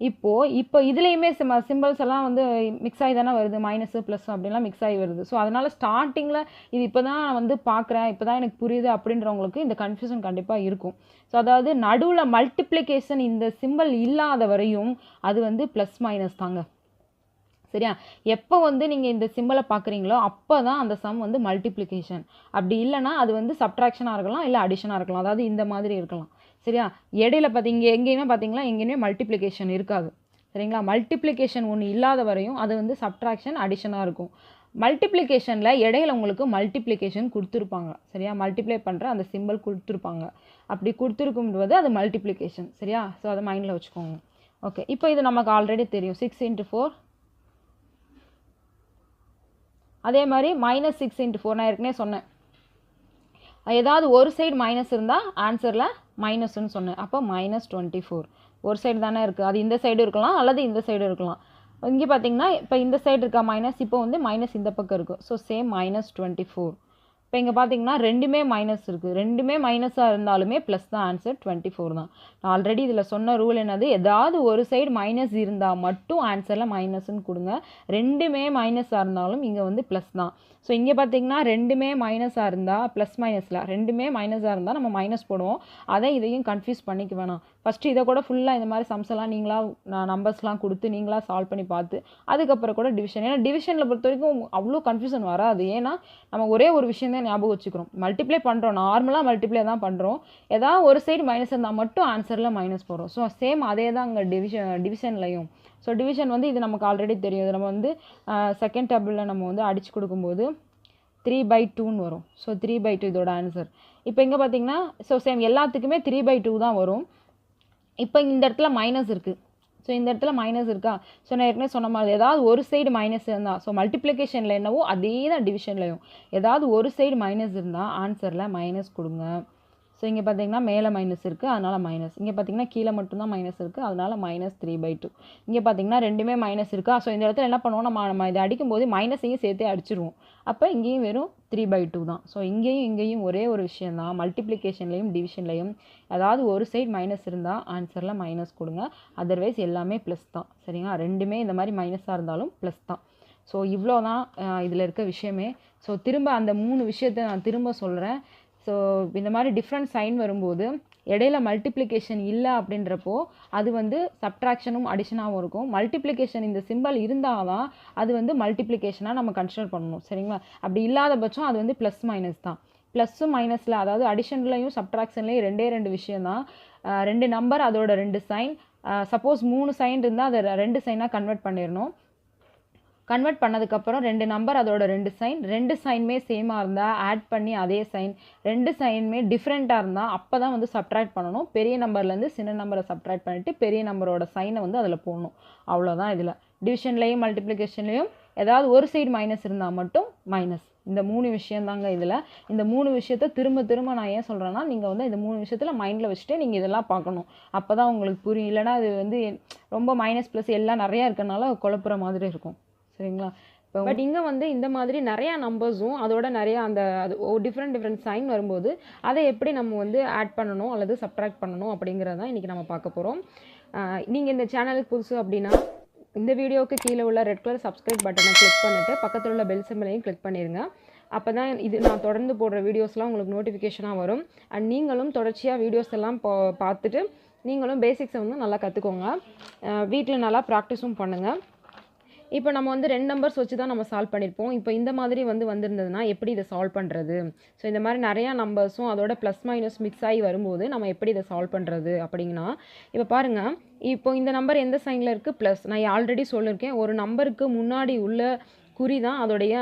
இப்போது இப்போ இதுலேயுமே சிம் சிம்பிள்ஸ் எல்லாம் வந்து மிக்ஸ் ஆகி தானே வருது மைனஸு ப்ளஸ் அப்படிலாம் மிக்ஸ் ஆகி வருது. ஸோ அதனால் ஸ்டார்டிங்கில் இது இப்போ தான் நான் வந்து பார்க்குறேன் இப்போ தான் எனக்கு புரியுது அப்படின்றவங்களுக்கு இந்த கன்ஃபியூஷன் கண்டிப்பாக இருக்கும். ஸோ அதாவது நடுவில் மல்டிப்ளிகேஷன் இந்த சிம்பிள் இல்லாத வரையும் அது வந்து ப்ளஸ் மைனஸ் தாங்க. சரியா? எப்போ வந்து நீங்கள் இந்த சிம்பிளை பார்க்குறீங்களோ அப்போ தான் அந்த சம் வந்து மல்டிப்ளிகேஷன் அப்படி இல்லைன்னா அது வந்து சப்ட்ராக்ஷனாக இருக்கலாம் இல்லை அடிஷனாக இருக்கலாம். அதாவது இந்த மாதிரி இருக்கலாம். சரியா? இடையில பார்த்தீங்க எங்கேயுமே பார்த்தீங்களா எங்கேயுமே மல்டிப்ளிகேஷன் இருக்காது. சரிங்களா? மல்டிப்ளிகேஷன் ஒன்று இல்லாத வரையும் அது வந்து சப்ட்ராக்ஷன் அடிஷனாக இருக்கும். மல்டிப்ளிகேஷனில் இடையில உங்களுக்கு மல்டிப்ளிகேஷன் கொடுத்துருப்பாங்க. சரியா? மல்டிப்ளை பண்ணுற அந்த சிம்பிள் கொடுத்துருப்பாங்க. அப்படி கொடுத்துருக்கும்போது அது மல்டிப்ளிகேஷன் சரியா? ஸோ அதை மைண்டில் வச்சுக்கோங்க. ஓகே இப்போ இது நமக்கு ஆல்ரெடி தெரியும். சிக்ஸ் இன்ட்டு ஃபோர் அதே மாதிரி மைனஸ் சிக்ஸ் இன்ட்டு ஃபோர் நான் ஏற்கனவே சொன்னேன். ஏதாவது ஒரு சைடு மைனஸ் இருந்தால் ஆன்சரில் மைனஸ்ன்னு சொன்னேன். அப்போ மைனஸ் டுவெண்ட்டி ஃபோர் ஒரு சைடு தானே இருக்குது அது இந்த சைடு இருக்கலாம் அல்லது இந்த சைடு இருக்கலாம். இங்கே பார்த்தீங்கன்னா இப்போ இந்த சைடு இருக்கா மைனஸ் இப்போ வந்து மைனஸ் இந்த பக்கம் இருக்கும் so same minus twenty four இப்போ இங்கே பார்த்தீங்கன்னா ரெண்டுமே மைனஸ் இருக்குது ரெண்டுமே மைனஸாக இருந்தாலுமே ப்ளஸ் தான் ஆன்சர் டுவெண்ட்டி ஃபோர் தான். நான் ஆல்ரெடி இதில் சொன்ன ரூல் என்னது? ஏதாவது ஒரு சைடு மைனஸ் இருந்தால் மட்டும் ஆன்சரில் மைனஸ்ன்னு கொடுங்க. ரெண்டுமே மைனஸாக இருந்தாலும் இங்கே வந்து ப்ளஸ் தான். ஸோ இங்கே பார்த்தீங்கன்னா ரெண்டுமே மைனஸாக இருந்தால் ப்ளஸ் மைனஸில் ரெண்டுமே மைனஸாக இருந்தால் நம்ம மைனஸ் போடுவோம். அதை இதையும் கன்ஃபியூஸ் பண்ணிக்க வேணாம். ஃபஸ்ட்டு இதை கூட ஃபுல்லாக இந்த மாதிரி சம்ஸ் நீங்களாக நான் நம்பர்ஸ்லாம் கொடுத்து நீங்களாக சால்வ் பண்ணி பார்த்து அதுக்கப்புறம் கூட டிவிஷன் ஏன்னா டிவிஷனில் பொறுத்த வரைக்கும் அவ்வளோ கன்ஃபியூஷன் வராது. ஏன்னா நம்ம ஒரே ஒரு விஷயம் தான் ஞாபகம் வச்சுக்கிறோம். மல்டிப்ளை பண்ணுறோம் நார்மலாக மல்டிப்ளை தான் பண்ணுறோம் ஏதாவது ஒரு சைடு மைனஸ் இருந்தால் மட்டும் ஆன்சரில் மைனஸ் போகிறோம் ஸோ சேம் அதே தான் அங்கே டிவிஷன் டிவிஷன்லையும் ஸோ டிவிஷன் வந்து இது நமக்கு ஆல்ரெடி தெரியும். இது நம்ம வந்து செகண்ட் டேபிளில் நம்ம வந்து அடிச்சு கொடுக்கும்போது த்ரீ பை டூன்னு வரும். ஸோ த்ரீ பை டூ இதோட ஆன்சர் இப்போ இங்கே பார்த்தீங்கன்னா ஸோ சேம் எல்லாத்துக்குமே த்ரீ பை டூ தான் வரும். இப்போ இந்த இடத்துல மைனஸ் இருக்குது ஸோ இந்த இடத்துல மைனஸ் இருக்கா? ஸோ நான் ஏற்கனவே சொன்ன மாதிரி ஏதாவது ஒரு சைடு மைனஸ் இருந்தால் ஸோ மல்டிப்ளிகேஷனில் என்னவோ அதே தான் டிவிஷன்லையும் ஏதாவது ஒரு சைடு மைனஸ் இருந்தால் ஆன்சரில் மைனஸ் கொடுங்க. ஸோ இங்கே பார்த்தீங்கன்னா மேலே மைனஸ் இருக்குது அதனால் மைனஸ் இங்கே பார்த்தீங்கன்னா கீழே மட்டும்தான் மைனஸ் இருக்குது அதனால் மைனஸ் த்ரீ பை டூ இங்கே பார்த்தீங்கன்னா ரெண்டுமே மைனஸ் இருக்கா? ஸோ இந்த இடத்துல என்ன பண்ணுவோம்? நம்ம நம்ம இதை அடிக்கும்போது மைனஸையும் சேர்த்தே அடிச்சிருவோம். அப்போ இங்கேயும் வெறும் த்ரீ பை டூ தான். ஸோ இங்கேயும் இங்கேயும் ஒரே ஒரு விஷயம் தான். மல்டிப்ளிகேஷன்லேயும் டிவிஷன்லையும் அதாவது ஒரு சைடு மைனஸ் இருந்தால் ஆன்சரில் மைனஸ் கொடுங்க. அதர்வைஸ் எல்லாமே ப்ளஸ் தான். சரிங்களா? ரெண்டுமே இந்த மாதிரி மைனஸாக இருந்தாலும் ப்ளஸ் தான். ஸோ இவ்வளோ தான் இதில் இருக்க விஷயமே. ஸோ திரும்ப அந்த மூணு விஷயத்தை நான் திரும்ப சொல்கிறேன் ஸோ இந்த மாதிரி டிஃப்ரெண்ட் சைன் வரும்போது இடையில மல்டிப்ளிகேஷன் இல்லை அப்படின்றப்போ அது வந்து சப்ட்ராக்ஷனும் அடிஷனாகவும் இருக்கும். மல்டிப்ளிகேஷன் இந்த சிம்பல் இருந்தால் தான் அது வந்து மல்டிப்ளிகேஷனாக நம்ம கன்சிடர் பண்ணணும். சரிங்களா? அப்படி இல்லாத பட்சம் அது வந்து ப்ளஸ் மைனஸ் தான். ப்ளஸ்ஸும் மைனஸில் அதாவது அடிஷன்லையும் சப்ட்ராக்ஷன்லேயும் ரெண்டே ரெண்டு விஷயந்தான் ரெண்டு நம்பர் அதோட ரெண்டு சைன் சப்போஸ் மூணு சைன் இருந்தால் அதை ரெண்டு சைனாக கன்வெர்ட் பண்ணிடணும். கன்வெர்ட் பண்ணதுக்கப்புறம் ரெண்டு நம்பர் அதோட ரெண்டு சைன் ரெண்டு சைனுமே சேமாக இருந்தால் ஆட் பண்ணி அதே சைன் ரெண்டு சைனுமே டிஃப்ரெண்ட்டாக இருந்தால் அப்போ தான் வந்து சப்ட்ராக்ட் பண்ணணும். பெரிய நம்பர்லேருந்து சின்ன நம்பரை சப்ட்ராக்ட் பண்ணிவிட்டு பெரிய நம்பரோட சைனை வந்து அதில் போடணும். அவ்வளோதான் இதில். டிவிஷன்லேயும் மல்டிப்ளிகேஷன்லேயும் ஏதாவது ஒரு சைடு மைனஸ் இருந்தால் மட்டும் மைனஸ் இந்த மூணு விஷயந்தாங்க இதில். இந்த மூணு விஷயத்த திரும்ப திரும்ப நான் ஏன் சொல்கிறேன்னா நீங்கள் வந்து இந்த மூணு விஷயத்தில் மைண்டில் வச்சுட்டு நீங்கள் இதெல்லாம் பார்க்கணும். அப்போ தான் உங்களுக்கு புரியும். இல்லைனா அது வந்து ரொம்ப மைனஸ் ப்ளஸ் எல்லாம் நிறையா இருக்கனால குழப்புற மாதிரி இருக்கும். சரிங்களா? இப்போ பட் இங்கே வந்து இந்த மாதிரி நிறையா நம்பர்ஸும் அதோட நிறையா அந்த அது டிஃப்ரெண்ட் டிஃப்ரெண்ட் சைன் வரும்போது அதை எப்படி நம்ம வந்து ஆட் பண்ணணும் அல்லது சப்ட்ராக்ட் பண்ணணும் அப்படிங்கிறத தான் இன்றைக்கி நம்ம பார்க்க போகிறோம் நீங்கள் இந்த சேனலுக்கு புதுசு அப்படின்னா இந்த வீடியோவுக்கு கீழே உள்ள ரெட் கலர் சப்ஸ்கிரைப் பட்டனை கிளிக் பண்ணிவிட்டு பக்கத்தில் உள்ள பெல் சிம்பிளையும் கிளிக் பண்ணிடுங்க அப்போ தான் இது நான் தொடர்ந்து போடுற வீடியோஸ்லாம் உங்களுக்கு நோட்டிஃபிகேஷனாக வரும். அண்ட் நீங்களும் தொடர்ச்சியாக வீடியோஸ் எல்லாம் பா பார்த்துட்டு நீங்களும் பேசிக்ஸை வந்து நல்லா கற்றுக்கோங்க வீட்டில் நல்லா ப்ராக்டிஸும் பண்ணுங்கள் இப்போ நம்ம வந்து ரெண்டு நம்பர்ஸ் வச்சு தான் நம்ம சால்வ் பண்ணியிருப்போம் இப்போ இந்த மாதிரி வந்து வந்திருந்ததுன்னா எப்படி இதை சால்வ் பண்ணுறது ஸோ இந்த மாதிரி நிறையா நம்பர்ஸும் அதோட ப்ளஸ் மைனஸ் மிக்ஸ் ஆகி வரும்போது நம்ம எப்படி இதை சால்வ் பண்ணுறது அப்படிங்கன்னா இப்போ பாருங்கள் இப்போ இந்த நம்பர் எந்த சைனில் இருக்குது ப்ளஸ் நான் ஆல்ரெடி சொல்லியிருக்கேன் ஒரு நம்பருக்கு முன்னாடி உள்ள குறி தான் அதோடைய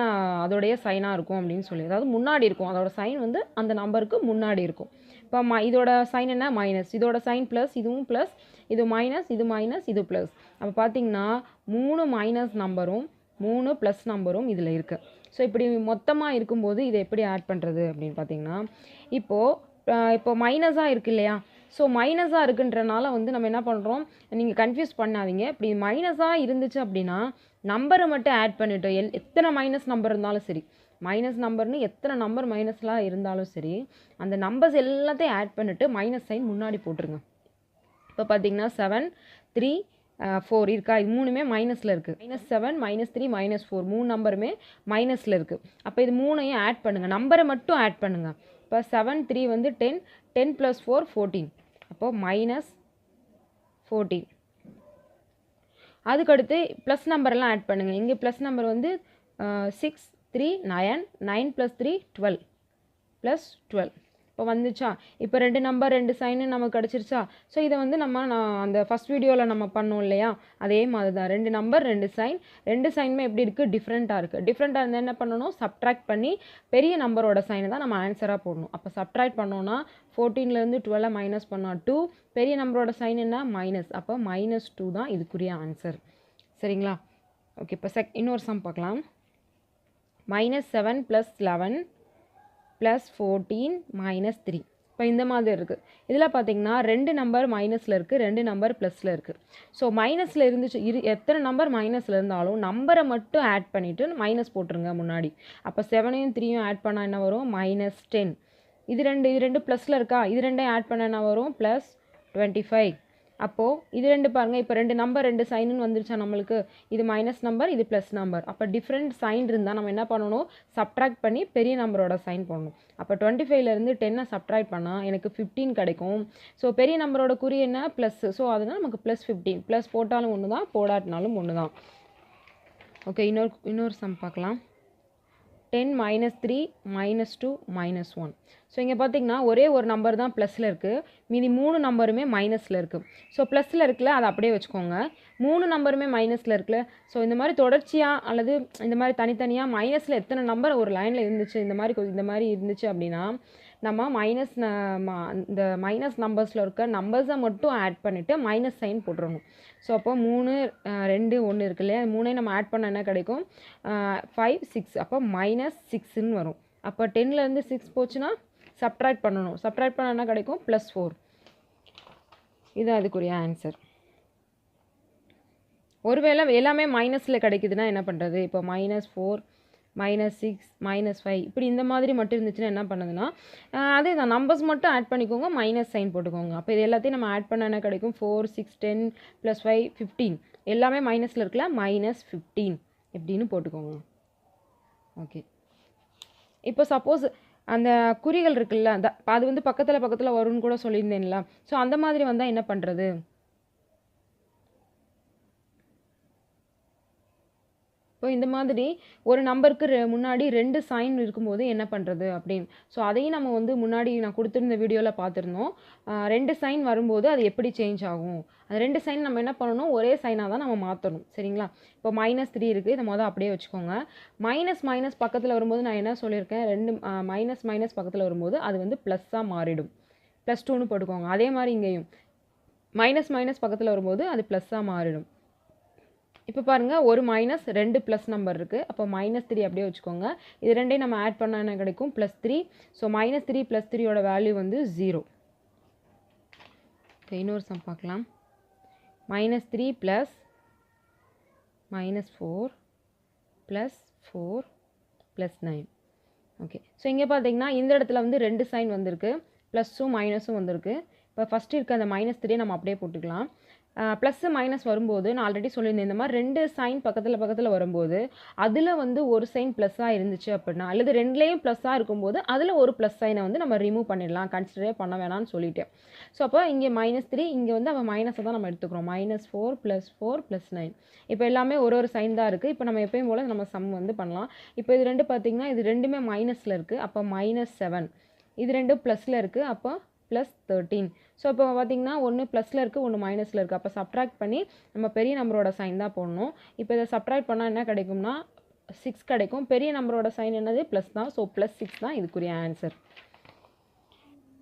அதோடைய சைனாக இருக்கும் அப்படின்னு சொல்லி. அதாவது முன்னாடி இருக்கும். அதோட சைன் வந்து அந்த நம்பருக்கு முன்னாடி இருக்கும். இப்போ ம இதோட சைன் என்ன? மைனஸ் இதோட சைன் ப்ளஸ் இதுவும் ப்ளஸ் இது மைனஸ் இது மைனஸ் இது ப்ளஸ் அப்போ பார்த்தீங்கன்னா மூணு மைனஸ் நம்பரும் மூணு ப்ளஸ் நம்பரும் இதில் இருக்குது ஸோ இப்படி மொத்தமாக இருக்கும்போது இதை எப்படி ஆட் பண்ணுறது அப்படின்னு பார்த்தீங்கன்னா இப்போது இப்போ மைனஸாக இருக்கு இல்லையா? ஸோ மைனஸாக இருக்குன்றனால வந்து நம்ம என்ன பண்ணுறோம் நீங்கள் கன்ஃபியூஸ் பண்ணாதீங்க. இப்படி மைனஸாக இருந்துச்சு அப்படின்னா நம்பரை மட்டும் ஆட் பண்ணிட்டோம். எல் எத்தனை மைனஸ் நம்பர் இருந்தாலும் சரி. மைனஸ் நம்பர்னு எத்தனை நம்பர் மைனஸ்லாம் இருந்தாலும் சரி அந்த நம்பர்ஸ் எல்லாத்தையும் ஆட் பண்ணிவிட்டு மைனஸ் சைன் முன்னாடி போட்டுருங்க. இப்போ பார்த்தீங்கன்னா செவன் த்ரீ ஃபோர் இருக்கா? இது மூணுமே மைனஸில் இருக்குது minus seven minus three minus four மூணு நம்பருமே மைனஸில் இருக்குது அப்போ இது மூணையும் ஆட் பண்ணுங்கள் நம்பரை மட்டும் ஆட் பண்ணுங்கள் இப்போ செவன் த்ரீ வந்து ten ten plus four fourteen அப்போது மைனஸ் ஃபோர்டீன் அதுக்கடுத்து ப்ளஸ் நம்பர்லாம் ஆட் பண்ணுங்கள் இங்கே ப்ளஸ் நம்பர் வந்து six three nine nine plus three twelve plus twelve இப்போ வந்துச்சா? இப்போ ரெண்டு நம்பர் ரெண்டு சைனு நமக்கு கிடச்சிருச்சா? ஸோ இதை வந்து நம்ம நான் அந்த ஃபஸ்ட் வீடியோவில் நம்ம பண்ணோம் இல்லையா? அதே மாதிரி தான் ரெண்டு நம்பர் ரெண்டு சைன் ரெண்டு சைனுமே எப்படி இருக்குது டிஃப்ரெண்ட்டாக இருக்குது டிஃப்ரெண்ட்டாக இருந்தால் என்ன பண்ணணும்? சப்ட்ராக்ட் பண்ணி பெரிய நம்பரோட சைனை தான் நம்ம ஆன்சராக போடணும். அப்போ சப்ட்ராக்ட் பண்ணோன்னா ஃபோர்டீன்லேருந்து டுவெல்லை மைனஸ் பண்ணால் டூ பெரிய நம்பரோட சைன் என்ன? மைனஸ் அப்போ மைனஸ் டூ தான் இதுக்குரிய ஆன்சர் சரிங்களா? ஓகே இப்போ செக் இன்னொரு சம் பார்க்கலாம். Minus seven plus eleven plus fourteen minus three இப்போ இந்த மாதிரி இருக்குது இதில் பார்த்தீங்கன்னா ரெண்டு நம்பர் மைனஸில் இருக்குது ரெண்டு நம்பர் ப்ளஸில் இருக்குது ஸோ மைனஸில் இருந்துச்சு இரு எத்தனை நம்பர் மைனஸில் இருந்தாலும் நம்பரை மட்டும் ஆட் பண்ணிவிட்டு மைனஸ் போட்டுருங்க முன்னாடி. அப்போ செவனையும் த்ரீயும் ஆட் பண்ணால் என்ன வரும்? மைனஸ் டென் இது ரெண்டு இது ரெண்டு ப்ளஸில் இருக்கா? இது ரெண்டையும் ஆட் பண்ண என்ன வரும்? ப்ளஸ் டுவெண்ட்டி ஃபைவ் அப்போது இது ரெண்டு பாருங்கள் இப்போ ரெண்டு நம்பர் ரெண்டு சைனுன்னு வந்துருச்சா நம்மளுக்கு. இது மைனஸ் நம்பர் இது ப்ளஸ் நம்பர் அப்போ டிஃப்ரெண்ட் சைன் இருந்தால் நம்ம என்ன பண்ணணும்? சப்ட்ராக்ட் பண்ணி பெரிய நம்பரோட சைன் பண்ணணும் அப்போ டுவெண்ட்டி ஃபைவ்லேருந்து டென்னை சப்ட்ராக்ட் பண்ணால் எனக்கு ஃபிஃப்டீன் கிடைக்கும். ஸோ பெரிய நம்பரோட குறி என்ன? ப்ளஸ் ஸோ அதனால் நமக்கு ப்ளஸ் ஃபிஃப்டீன் ப்ளஸ் போட்டாலும் ஒன்று தான் போடாட்டினாலும் ஒன்று தான் ஓகே இன்னொரு இன்னொரு சம் பார்க்கலாம். Ten minus three minus two minus one so இங்கே பார்த்தீங்கன்னா ஒரே ஒரு நம்பர் தான் ப்ளஸில் இருக்குது மீதி மூணு நம்பருமே மைனஸில் இருக்குது ஸோ ப்ளஸில் இருக்குல்ல அதை அப்படியே வச்சுக்கோங்க. மூணு நம்பருமே மைனஸில் இருக்குல்ல. ஸோ இந்த மாதிரி தொடர்ச்சியாக அல்லது இந்த மாதிரி தனித்தனியாக மைனஸில் எத்தனை நம்பர் ஒரு லைனில் இருந்துச்சு இந்த மாதிரி இந்த மாதிரி இருந்துச்சு அப்படின்னா நம்ம மைனஸ் இந்த மைனஸ் நம்பர்ஸில் இருக்க நம்பர்ஸை மட்டும் ஆட் பண்ணிவிட்டு மைனஸ் சைன் போட்டுறணும். ஸோ அப்போ மூணு ரெண்டு ஒன்று இருக்கு இல்லையா? மூணே நம்ம ஆட் பண்ண என்ன கிடைக்கும்? ஃபைவ் சிக்ஸ் அப்போ மைனஸ் சிக்ஸ்ன்னு வரும். அப்போ டென்லேருந்து சிக்ஸ் போச்சுன்னா சப்ட்ராக்ட் பண்ணணும். சப்ட்ராக்ட் பண்ண என்ன கிடைக்கும்? ப்ளஸ் ஃபோர் இது அதுக்குரிய ஆன்சர் ஒருவேளை எல்லாமே மைனஸில் கிடைக்குதுன்னா என்ன பண்ணுறது இப்போ minus four minus six minus five இப்படி இந்த மாதிரி மட்டும் இருந்துச்சுன்னா என்ன பண்ணுதுன்னா அதே தான் நம்பர்ஸ் மட்டும் ஆட் பண்ணிக்கோங்க மைனஸ் சைன் போட்டுக்கோங்க. அப்போ இது எல்லாத்தையும் நம்ம ஆட் பண்ண என்ன கிடைக்கும்? Four six ten plus five fifteen எல்லாமே மைனஸில் இருக்கல மைனஸ் ஃபிஃப்டீன் எப்படின்னு போட்டுக்கோங்க. ஓகே இப்போ சப்போஸ் அந்த குறிகள் இருக்குல்ல அந்த அது வந்து பக்கத்தில் பக்கத்தில் வரும்னு கூட சொல்லியிருந்தேன்ல. ஸோ அந்த மாதிரி வந்தால் என்ன பண்ணுறது இப்போ இந்த மாதிரி ஒரு நம்பருக்கு ரெ- முன்னாடி ரெண்டு சைன் இருக்கும்போது என்ன பண்ணுறது அப்படின்னு. ஸோ அதையும் நம்ம வந்து முன்னாடி நான் கொடுத்துருந்த வீடியோவில் பார்த்துருந்தோம். ரெண்டு சைன் வரும்போது அது எப்படி சேஞ்ச் ஆகும்? அந்த ரெண்டு சைன் நம்ம என்ன பண்ணணும்? ஒரே சைனாக தான் நம்ம மாற்றணும் சரிங்களா? இப்போ மைனஸ் த்ரீ இருக்குது இதை மொதல் அப்படியே வச்சுக்கோங்க. மைனஸ் மைனஸ் பக்கத்தில் வரும்போது நான் என்ன சொல்லியிருக்கேன்? ரெண்டு மைனஸ் மைனஸ் பக்கத்தில் வரும்போது அது வந்து ப்ளஸ்ஸாக மாறிடும். ப்ளஸ் டூன்னு போட்டுக்கோங்க. அதே மாதிரி இங்கேயும். மைனஸ் மைனஸ் பக்கத்தில் வரும்போது அது ப்ளஸ்ஸாக மாறிடும். இப்போ பாருங்கள் ஒரு மைனஸ் ரெண்டு ப்ளஸ் நம்பர் இருக்குது அப்போ மைனஸ் த்ரீ அப்படியே வச்சுக்கோங்க. இது ரெண்டையும் நம்ம ஆட் பண்ணால் என்ன கிடைக்கும்? Plus three so minus three plus த்ரீயோட வேல்யூ வந்து ஜீரோ இன்னொரு சம் பார்க்கலாம். Minus three plus minus four plus four plus nine okay so இங்கே பார்த்தீங்கன்னா இந்த இடத்துல வந்து ரெண்டு சைன் வந்திருக்கு. ப்ளஸ்ஸும் மைனஸும் வந்திருக்கு. இப்போ ஃபஸ்ட்டு இருக்க அந்த மைனஸ் த்ரீ நம்ம அப்படியே போட்டுக்கலாம். ப்ளஸ்ஸு மைனஸ் வரும்போது நான் ஆல்ரெடி சொல்லியிருந்தேன் இந்த மாதிரி ரெண்டு சைன் பக்கத்தில் பக்கத்தில் வரும்போது அதில் வந்து ஒரு சைன் ப்ளஸ்ஸாக இருந்துச்சு அப்படின்னா அல்லது ரெண்டுலேயும் ப்ளஸ்ஸாக இருக்கும்போது அதில் ஒரு ப்ளஸ் சைனை வந்து நம்ம ரிமூவ் பண்ணிடலாம் கன்சிடரே பண்ண வேணாம்னு சொல்லிட்டேன். ஸோ அப்போ இங்கே மைனஸ் த்ரீ இங்கே வந்து அவன் மைனஸை தான் நம்ம எடுத்துக்கிறோம். Minus four plus four plus nine இப்போ எல்லாமே ஒரு ஒரு சைன் தான் இருக்குது இப்போ நம்ம எப்பயும் போல் நம்ம சம் வந்து பண்ணலாம். இப்போ இது ரெண்டு பார்த்திங்கன்னா இது ரெண்டுமே மைனஸில் இருக்குது அப்போ மைனஸ் செவன் இது ரெண்டும் ப்ளஸில் இருக்குது அப்போ ப்ளஸ் தேர்ட்டீன் ஸோ இப்போ பார்த்தீங்கன்னா ஒன்று ப்ளஸில் இருக்குது ஒன்று மைனஸில் இருக்குது அப்போ சப்ட்ராக்ட் பண்ணி நம்ம பெரிய நம்பரோட சைன் தான் போடணும். இப்போ இதை சப்ட்ராக்ட் பண்ணால் என்ன கிடைக்கும்னா சிக்ஸ் கிடைக்கும். பெரிய நம்பரோட சைன் என்னது? ப்ளஸ் தான். ஸோ ப்ளஸ் சிக்ஸ் தான் இதுக்குரிய ஆன்சர்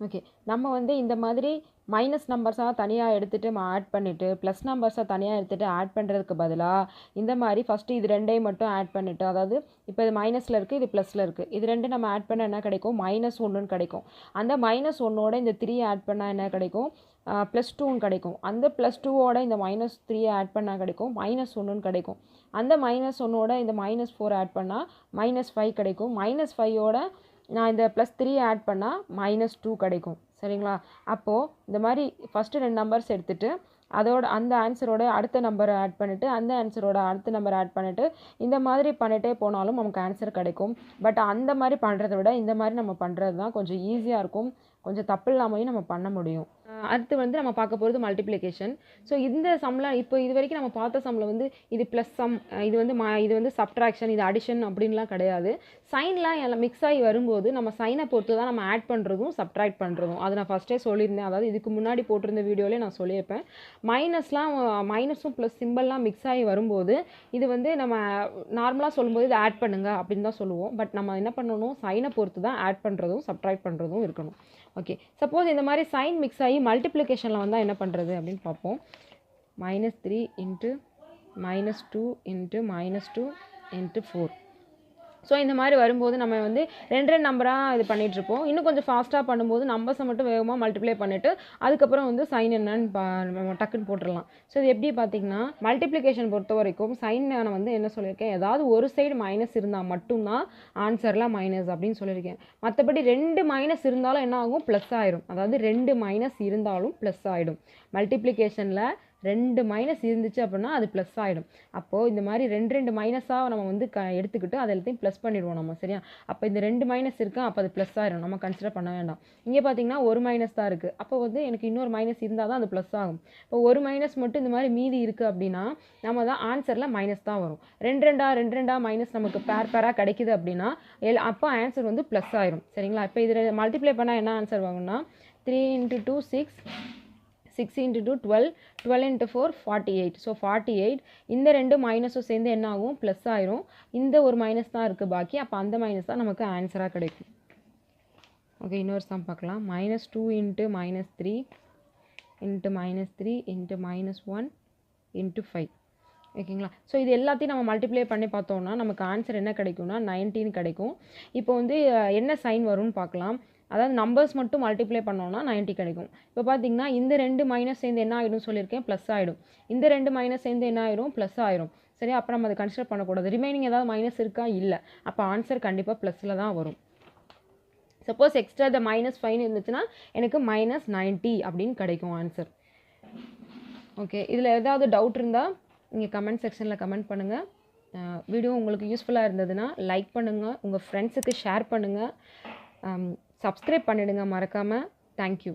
ஓகே நம்ம வந்து இந்த மாதிரி மைனஸ் நம்பர்ஸாக தனியாக எடுத்துகிட்டு ஆட் பண்ணிவிட்டு ப்ளஸ் நம்பர்ஸாக தனியாக எடுத்துகிட்டு ஆட் பண்ணுறதுக்கு பதிலாக இந்த மாதிரி ஃபஸ்ட்டு இது ரெண்டையும் மட்டும் ஆட் பண்ணிவிட்டு அதாவது இப்போ இது மைனஸில் இருக்குது இது ப்ளஸில் இருக்குது இது ரெண்டு நம்ம ஆட் பண்ண என்ன கிடைக்கும்? மைனஸ் ஒன்றுன்னு கிடைக்கும். அந்த மைனஸ் ஒன்னோட இந்த த்ரீ ஆட் பண்ணால் என்ன கிடைக்கும்? ப்ளஸ் டூன்னு கிடைக்கும். அந்த ப்ளஸ் டூவோட இந்த மைனஸ் த்ரீயை ஆட் பண்ணால் கிடைக்கும் மைனஸ் ஒன்றுன்னு கிடைக்கும். அந்த மைனஸ் ஒன்னோட இந்த மைனஸ் ஃபோர் ஆட் பண்ணால் மைனஸ் ஃபைவ் கிடைக்கும். மைனஸ் ஃபைவோட நான் இந்த ப்ளஸ் த்ரீ ஆட் பண்ணால் மைனஸ் டூ கிடைக்கும். சரிங்களா? அப்போது இந்த மாதிரி ஃபஸ்ட்டு ரெண்டு நம்பர்ஸ் எடுத்துகிட்டு அதோட அந்த ஆன்சரோட அடுத்த நம்பரை ஆட் பண்ணிவிட்டு அந்த ஆன்சரோட அடுத்த நம்பரை ஆட் பண்ணிவிட்டு இந்த மாதிரி பண்ணிகிட்டே போனாலும் நமக்கு ஆன்சர் கிடைக்கும். பட் அந்த மாதிரி பண்ணுறத விட இந்த மாதிரி நம்ம பண்ணுறது தான் கொஞ்சம் ஈஸியாக இருக்கும். கொஞ்சம் தப்பு இல்லாமையும் நம்ம பண்ண முடியும். அடுத்து வந்து நம்ம பார்க்க போகிறது மல்டிப்ளிகேஷன் ஸோ இந்த சம்மில் இப்போ இது வரைக்கும் நம்ம பார்த்த சம்மில் வந்து இது ப்ளஸ் சம் இது வந்து ம இது வந்து சப்ட்ராக்ஷன் இது அடிஷன் அப்படின்லாம் கிடையாது. சைன்லாம் எல்லாம் மிக்ஸ் ஆகி வரும்போது நம்ம சைனை பொறுத்து தான் நம்ம ஆட் பண்ணுறதும் சப்ட்ராக்ட் பண்ணுறதும் அது நான் ஃபஸ்ட்டே சொல்லியிருந்தேன். அதாவது இதுக்கு முன்னாடி போட்டிருந்த வீடியோவிலே நான் சொல்லியிருப்பேன். மைனஸ்லாம் மைனஸும் ப்ளஸ் சிம்பிள்லாம் மிக்ஸ் ஆகி வரும்போது இது வந்து நம்ம நார்மலாக சொல்லும்போது இதை ஆட் பண்ணுங்க அப்படின்னு தான் சொல்லுவோம். பட் நம்ம என்ன பண்ணணும்? சைனை பொறுத்து தான் ஆட் பண்ணுறதும் சப்ட்ராக்ட் பண்ணுறதும் இருக்கணும். ஓகே சப்போஸ் இந்த மாதிரி சைன் மிக்ஸ் ஆகி மல்டிப்ளிகேஷனில் வந்தால் என்ன பண்ணுறது அப்படின்னு பார்ப்போம். Minus three into minus two into minus two into four so இந்த மாதிரி வரும்போது நம்ம வந்து ரெண்டு ரெண்டு நம்பராக இது பண்ணிகிட்ருப்போம் இன்னும் கொஞ்சம் ஃபாஸ்ட்டாக பண்ணும்போது நம்பர்ஸை மட்டும் வேகமாக மல்டிப்ளை பண்ணிவிட்டு அதுக்கப்புறம் வந்து சைன் என்னன்னு பா நம்ம டக்குன்னு போட்டுடலாம். ஸோ இது எப்படி பார்த்தீங்கன்னா மல்டிப்ளிகேஷன் பொறுத்த வரைக்கும் சைன் நான் வந்து என்ன சொல்லியிருக்கேன்? ஏதாவது ஒரு சைடு மைனஸ் இருந்தால் மட்டும்தான் ஆன்சர்லாம் மைனஸ் அப்படின்னு சொல்லியிருக்கேன். மற்றபடி ரெண்டு மைனஸ் இருந்தாலும் என்ன ஆகும்? ப்ளஸ் ஆகிடும் அதாவது ரெண்டு மைனஸ் இருந்தாலும் ப்ளஸ் ஆகிடும் மல்டிப்ளிகேஷனில் ரெண்டு மைனஸ் இருந்துச்சு அப்படின்னா அது ப்ளஸ் ஆகிடும் அப்போது இந்த மாதிரி ரெண்டு ரெண்டு மைனஸாக நம்ம வந்து க எடுத்துக்கிட்டு அது எல்லாத்தையும் ப்ளஸ் பண்ணிடுவோம் நம்ம சரியா? அப்போ இந்த ரெண்டு மைனஸ் இருக்கா? அப்போ அது ப்ளஸ் ஆகிடும் நம்ம கன்சிடர் பண்ண வேண்டாம். இங்கே பார்த்தீங்கன்னா ஒரு மைனஸ் தான் இருக்குது அப்போ வந்து எனக்கு இன்னொரு மைனஸ் இருந்தால் தான் அது ப்ளஸ் ஆகும். இப்போ ஒரு மைனஸ் மட்டும் இந்த மாதிரி மீதி இருக்குது அப்படின்னா நம்ம தான் ஆன்சரில் மைனஸ் தான் வரும். ரெண்டு ரெண்டா ரெண்டு ரெண்டா மைனஸ் நமக்கு பேர் பேராக கிடைக்குது அப்படின்னா எல் அப்போ ஆன்சர் வந்து ப்ளஸ் ஆயிரும். சரிங்களா? இப்போ இதில் மல்டிப்ளை பண்ணால் என்ன answer வாங்கும்னா three into two six six into two twelve twelve into four forty eight so forty eight இந்த ரெண்டு மைனஸும் சேர்ந்து என்ன ஆகும்? ப்ளஸ் ஆயிரும். இந்த ஒரு மைனஸ் தான் இருக்குது பாக்கி. அப்போ அந்த மைனஸ் தான் நமக்கு ஆன்சராக கிடைக்கும். ஓகே இன்னொரு சம் பார்க்கலாம். Minus two into minus three into minus three into minus one into five ஓகேங்களா ஸோ இது எல்லாத்தையும் நம்ம மல்டிப்ளை பண்ணி பார்த்தோம்னா நமக்கு ஆன்சர் என்ன கிடைக்கும்னா நைன்டீன் கிடைக்கும். இப்போ வந்து என்ன சைன் வரும்னு பார்க்கலாம். அதாவது நம்பர்ஸ் மட்டும் மல்டிப்ளை பண்ணோம்னா 90 கிடைக்கும். இப்போ பார்த்தீங்கன்னா இந்த ரெண்டு மைனஸ் சேர்ந்து என்ன ஆகிடும் சொல்லியிருக்கேன்? ப்ளஸ் ஆகிடும் இந்த ரெண்டு மைனஸ் சேர்ந்து என்ன ஆயிடும் ப்ளஸ் ஆயிரும். சரி அப்போ நம்ம அதை கன்சிடர் பண்ணக்கூடாது. ரிமைனிங் ஏதாவது மைனஸ் இருக்கா? இல்லை. அப்போ ஆன்சர் கண்டிப்பாக ப்ளஸில் தான் வரும். Suppose extra the minus fine இருந்துச்சுன்னா எனக்கு மைனஸ் நைன்ட்டி அப்படின்னு கிடைக்கும் ஆன்சர் ஓகே இதில் ஏதாவது டவுட் இருந்தால் நீங்கள் கமெண்ட் செக்ஷனில் கமெண்ட் பண்ணுங்கள் வீடியோ உங்களுக்கு யூஸ்ஃபுல்லாக இருந்ததுன்னா லைக் பண்ணுங்கள் உங்கள் ஃப்ரெண்ட்ஸுக்கு ஷேர் பண்ணுங்கள் சப்ஸ்கிரைப் பண்ணிடுங்க மறக்காமல் தேங்க்யூ